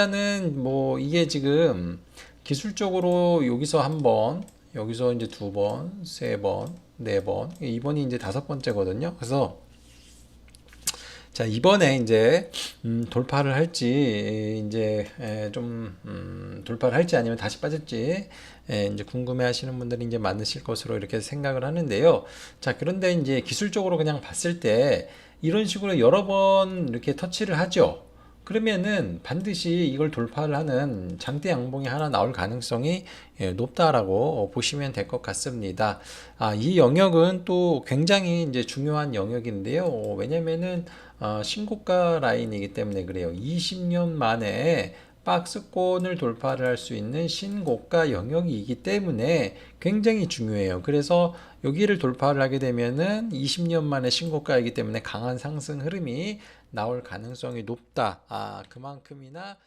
일단은 뭐 이게 지금 기술적으로 여기서 한 번, 여기서 이제 두 번, 세 번, 네 번, 이번이 이제 다섯 번째거든요. 그래서 자, 이번에 이제 음, 돌파를 할지 이제 에, 좀 음, 돌파를 할지 아니면 다시 빠질지 에, 이제 궁금해 하시는 분들이 이제 많으실 것으로 이렇게 생각을 하는데요. 자, 그런데 이제 기술적으로 그냥 봤을 때 이런 식으로 여러 번 이렇게 터치를 하죠. 그러면은 반드시 이걸 돌파를 하는 장대 양봉이 하나 나올 가능성이 예, 높다라고 보시면 될 것 같습니다. 아, 이 영역은 또 굉장히 이제 중요한 영역인데요. 어, 왜냐면은 어, 신고가 라인이기 때문에 그래요. 20년 만에 박스권을 돌파를 할 수 있는 신고가 영역이기 때문에 굉장히 중요해요. 그래서 여기를 돌파를 하게 되면은 20년 만에 신고가이기 때문에 강한 상승 흐름이 나올 가능성이 높다. 아, 그만큼이나